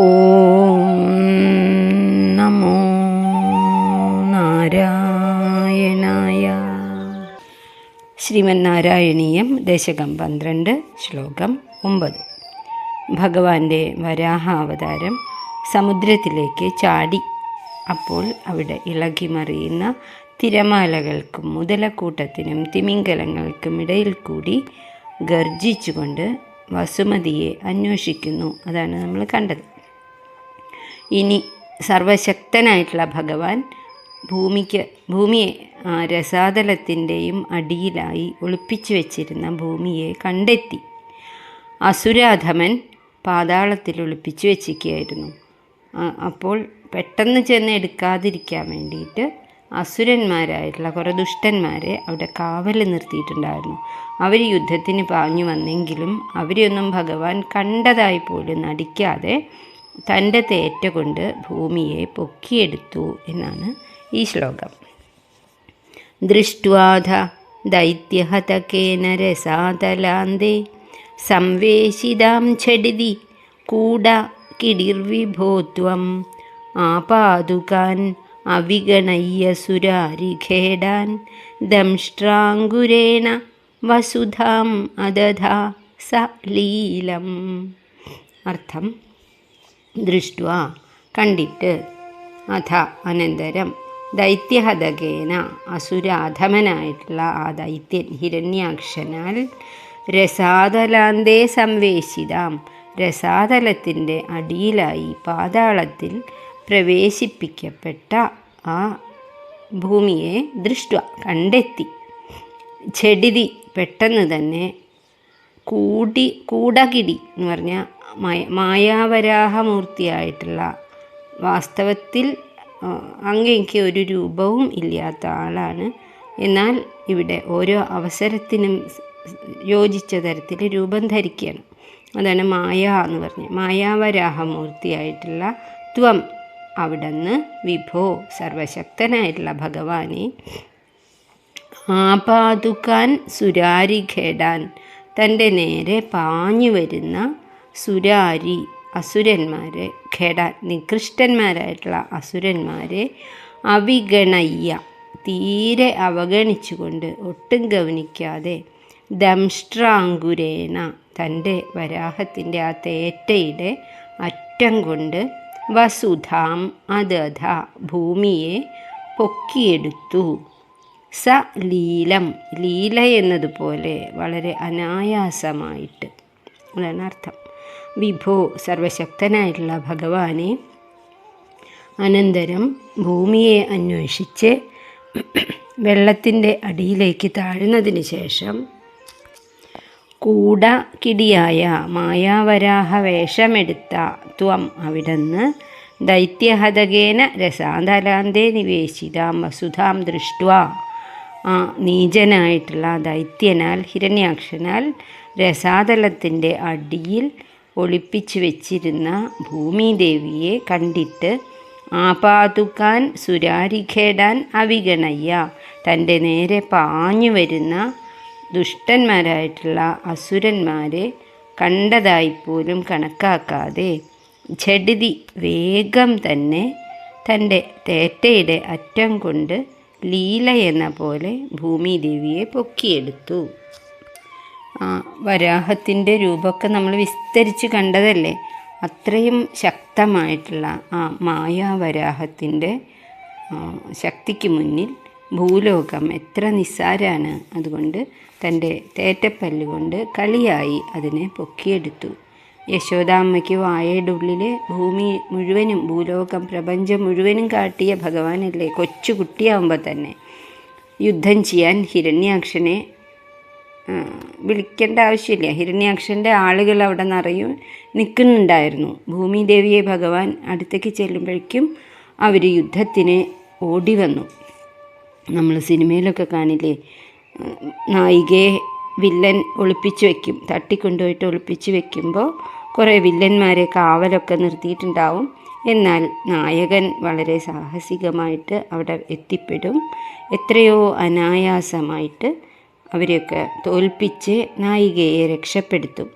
ഓം നമോ നാരായണായ. ശ്രീമന്നാരായണീയം ദശകം പന്ത്രണ്ട് ശ്ലോകം ഒമ്പത്. ഭഗവാന്റെ വരാഹാവതാരം സമുദ്രത്തിലേക്ക് ചാടി. അപ്പോൾ അവിടെ ഇളകിമറിയുന്ന തിരമാലകൾക്കും മുതലക്കൂട്ടത്തിനും തിമിംഗലങ്ങൾക്കും ഇടയിൽ കൂടി ഗർജിച്ചുകൊണ്ട് വസുമതിയെ അന്വേഷിക്കുന്നു. അതാണ് നമ്മൾ കണ്ടത്. ഇനി സർവശക്തനായിട്ടുള്ള ഭഗവാൻ ഭൂമിക്ക് ഭൂമിയെ രസാതലത്തിന്റെയും അടിയിലായി ഒളിപ്പിച്ചു വെച്ചിരുന്ന ഭൂമിയെ കണ്ടെത്തി. അസുരാധമൻ പാതാളത്തിൽ ഒളിപ്പിച്ചു വെച്ചിരിക്കുകയായിരുന്നു. അപ്പോൾ പെട്ടെന്ന് ചെന്ന് എടുക്കാതിരിക്കാൻ വേണ്ടിയിട്ട് അസുരന്മാരായിട്ടുള്ള കുറേ ദുഷ്ടന്മാരെ അവിടെ കാവൽ നിർത്തിയിട്ടുണ്ടായിരുന്നു. അവർ യുദ്ധത്തിന് പാഞ്ഞു വന്നെങ്കിലും അവരെയൊന്നും ഭഗവാൻ കണ്ടതായി പോലും നടിക്കാതെ തന്റെ തേറ്റ കൊണ്ട് ഭൂമിയെ പൊക്കിയെടുത്തു എന്നാണ് ഈ ശ്ലോകം. ദൃഷ്ട്വാധ ദൈത്യഹതകേന രസാതലാന്തേ സംവേശിതാം ഛടിതി കൂട കിടിർവിഭോത്വം ആപാതുകാൻ അവിഗണയ്യ സുരാരിഖേടാൻ ദംഷ്ട്രാങ്കുരേണ വസുധാം അദധാ സ ലീലം അർത്ഥം ദൃഷ്ട്വ. കണ്ടിട്ട്. അഥ അനന്തരം. ദൈത്യഹതകേന അസുരാധമനായിട്ടുള്ള ആ ദൈത്യൻ ഹിരണ്യാക്ഷനാൽ രസാതലാന്തേ സംവേശിതാം. രസാതലത്തിന്റെ അടിയിലായി പാതാളത്തിൽ പ്രവേശിപ്പിക്കപ്പെട്ട ആ ഭൂമിയെ ദൃഷ്ട കണ്ടെത്തി. ചെടിതി പെട്ടെന്ന് തന്നെ കൂടി കൂടകിടി എന്ന് പറഞ്ഞാൽ മായാവരാഹമൂർത്തിയായിട്ടുള്ള വാസ്തവത്തിൽ അങ്ങേക്ക് ഒരു രൂപവും ഇല്ലാത്ത ആളാണ്. എന്നാൽ ഇവിടെ ഓരോ അവസരത്തിനും യോജിച്ച തരത്തിൽ രൂപം ധരിക്കുകയാണ് അതാണ് മായ എന്ന് പറഞ്ഞ്. മായാവരാഹമൂർത്തിയായിട്ടുള്ള ത്വം അവിടുന്ന് വിഭോ സർവശക്തനായിട്ടുള്ള ഭഗവാനെ ആപാതുക്കാൻ സുരാരിഖേടാൻ തന്റെ നേരെ പാഞ്ഞു വരുന്ന സുരാരി അസുരന്മാരെ ഖേടാൻ നികൃഷ്ടന്മാരായിട്ടുള്ള അസുരന്മാരെ അവിഗണയ്യ. തീരെ അവഗണിച്ചുകൊണ്ട് ഒട്ടും ഗവനിക്കാതെ ദംഷ്ട്രാങ്കുരേണ തന്റെ വരാഹത്തിന്റെ ആ തേറ്റയുടെ അറ്റം കൊണ്ട് വസുധാം അതഥ ഭൂമിയെ പൊക്കിയെടുത്തു. സ ലീലം ലീല എന്നതുപോലെ വളരെ അനായാസമായിട്ട്. അതാണ് അർത്ഥം. വിഭോ സർവശക്തനായിട്ടുള്ള ഭഗവാനെ. അനന്തരം ഭൂമിയെ അന്വേഷിച്ച് വെള്ളത്തിന്റെ അടിയിലേക്ക് താഴുന്നതിന് ശേഷം കൂട കിടിയായ മായാവരാഹ വേഷമെടുത്ത ത്വം അവിടുന്ന് ദൈത്യഹതകേന രസാന്തലാന്തേ നിവേശിതാം വസുധാം ദൃഷ്ട്വ. ആ നീചനായിട്ടുള്ള ദൈത്യനാൽ ഹിരണ്യാക്ഷനാൽ രസാതലത്തിന്റെ അടിയിൽ ഒളിപ്പിച്ചു വെച്ചിരുന്ന ഭൂമിദേവിയെ കണ്ടിട്ട് ആപാതുക്കാൻ സുരാരിഖേടാൻ അവിഗണയ്യ. തന്റെ നേരെ പാഞ്ഞു വരുന്ന ദുഷ്ടന്മാരായിട്ടുള്ള അസുരന്മാരെ കണ്ടതായിപ്പോലും കണക്കാക്കാതെ ഝടിതി വേഗം തന്നെ തന്റെ തേറ്റയുടെ അറ്റം കൊണ്ട് ലീല എന്ന പോലെ ഭൂമിദേവിയെ പൊക്കിയെടുത്തു. വരാഹത്തിന്റെ രൂപമൊക്കെ നമ്മൾ വിസ്തരിച്ച് കണ്ടതല്ലേ? അത്രയും ശക്തമായിട്ടുള്ള ആ മായാവരാഹത്തിന്റെ വരാഹത്തിന്റെ ശക്തിക്ക് മുന്നിൽ ഭൂലോകം എത്ര നിസ്സാരാണ് അതുകൊണ്ട് തന്റെ തേറ്റപ്പല്ലുകൊണ്ട് കളിയായി അതിനെ പൊക്കിയെടുത്തു. യശോദാമ്മയ്ക്ക് വായയുടെ ഉള്ളിൽ ഭൂമി മുഴുവനും ഭൂലോകം പ്രപഞ്ചം മുഴുവനും കാട്ടിയ ഭഗവാനല്ലേ കൊച്ചു കുട്ടിയാവുമ്പോൾ തന്നെ. യുദ്ധം ചെയ്യാൻ ഹിരണ്യാക്ഷനെ വിളിക്കേണ്ട ആവശ്യമില്ല. ഹിരണ്യാക്ഷന്റെ ആളുകൾ അവിടെ നിറയും നിൽക്കുന്നുണ്ടായിരുന്നു. ഭൂമിദേവിയെ ഭഗവാൻ അടുത്തേക്ക് ചെല്ലുമ്പോഴേക്കും അവർ യുദ്ധത്തിന് ഓടി വന്നു. നമ്മൾ സിനിമയിലൊക്കെ കാണില്ലേ? നായികയെ വില്ലൻ ഒളിപ്പിച്ച് വെക്കും. തട്ടിക്കൊണ്ടുപോയിട്ട് ഒളിപ്പിച്ച് വെക്കുമ്പോൾ കുറേ വില്ലന്മാരെ കാവലൊക്കെ നിർത്തിയിട്ടുണ്ടാവും. എന്നാൽ നായകൻ വളരെ സാഹസികമായിട്ട് അവിടെ എത്തിപ്പെടും. എത്രയോ അനായാസമായിട്ട് അവരെയൊക്കെ തോൽപ്പിച്ച് നായികയെ രക്ഷപ്പെടുത്തും.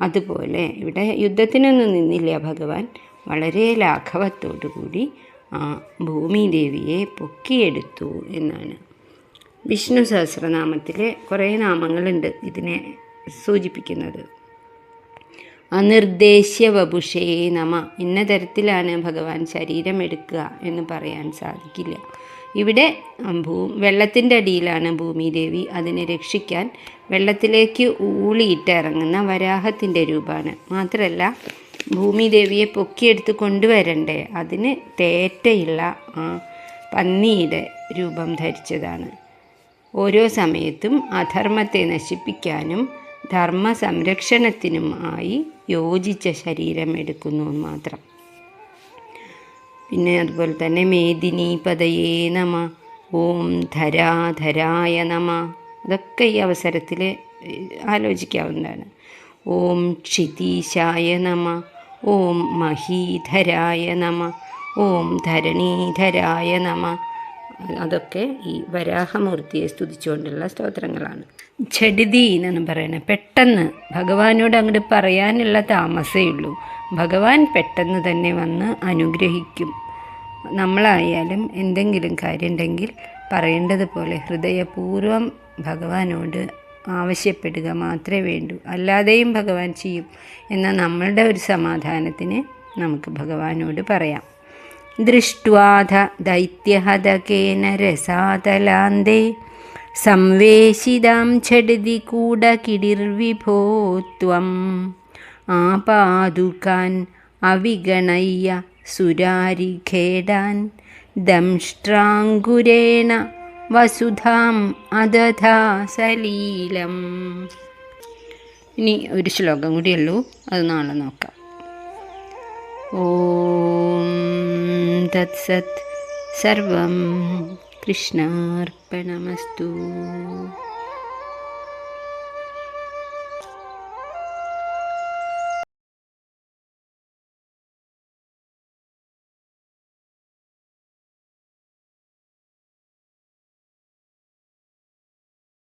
അതുപോലെ ഇവിടെ യുദ്ധത്തിനൊന്നും നിന്നില്ല ഭഗവാൻ. വളരെ ലാഘവത്തോടു കൂടി ആ ഭൂമിദേവിയെ പൊക്കിയെടുത്തു എന്നാണ്. വിഷ്ണു സഹസ്രനാമത്തിലെ കുറേ നാമങ്ങളുണ്ട് ഇതിനെ സൂചിപ്പിക്കുന്നത്. അനിർദ്ദേശ്യ വപുഷേ നമ. ഇന്ന തരത്തിലാണ് ഭഗവാൻ ശരീരം എടുക്കുക എന്ന് പറയാൻ സാധിക്കില്ല. ഇവിടെ ഭൂ വെള്ളത്തിന്റെ അടിയിലാണ് ഭൂമിദേവി അതിനെ രക്ഷിക്കാൻ. വെള്ളത്തിലേക്ക് ഊളിയിട്ട് ഇറങ്ങുന്ന വരാഹത്തിന്റെ രൂപമാണ്. മാത്രമല്ല ഭൂമിദേവിയെ പൊക്കിയെടുത്ത് കൊണ്ടുവരണ്ടേ? അതിന് തേറ്റയുള്ള ആ പന്നിയുടെ രൂപം ധരിച്ചതാണ്. ഓരോ സമയത്തും അധർമ്മത്തെ നശിപ്പിക്കാനും ധർമ്മ സംരക്ഷണത്തിനും ആയി യോജിച്ച ശരീരം എടുക്കുന്നു മാത്രം. പിന്നെ അതുപോലെ തന്നെ മേദിനി പതയേ നമ ഓം ധരാ ധരായ നമ. അതൊക്കെ ഈ അവസരത്തിൽ ആലോചിക്കാവുന്നതാണ്. ഓം ക്ഷിതീശായ നമ ഓം മഹീധരായ നമ ഓം ധരണീധരായ നമ. അതൊക്കെ ഈ വരാഹമൂർത്തിയെ സ്തുതിച്ചുകൊണ്ടുള്ള സ്തോത്രങ്ങളാണ്. ഛടിതി എന്നാണ് പറയുന്നത്. പെട്ടെന്ന് ഭഗവാനോട് അങ്ങോട്ട് പറയാനുള്ള താമസേ ഉള്ളൂ. ഭഗവാൻ പെട്ടെന്ന് തന്നെ വന്ന് അനുഗ്രഹിക്കും. നമ്മളായാലും എന്തെങ്കിലും കാര്യം ഉണ്ടെങ്കിൽ പറയേണ്ടതുപോലെ ഹൃദയപൂർവം ഭഗവാനോട് ആവശ്യപ്പെടുക മാത്രമേ വേണ്ടൂ. അല്ലാതെയും ഭഗവാൻ ചെയ്യും എന്ന നമ്മളുടെ ഒരു സമാധാനത്തിന് നമുക്ക് ഭഗവാനോട് പറയാം. ദൃഷ്ട്വാധ ദൈത്യഹതകേന രസാതലാന്തേ സംവേശിതാം ഛടിതി കൂടകിടിർവിഭോ ത്വം. ആപാദുകാൻ അവിഗണയ്യ സുരാരിഖേടാൻ ദംഷ്ട്രാങ്കുരേണ വസുധാം അദധാ സലീലം. ഇനി ഒരു ശ്ലോകം കൂടിയുള്ളൂ അത് നാളെ നോക്കാം. ഓം തത്സത് സർവം കൃഷ്ണാർപ്പണമസ്തു.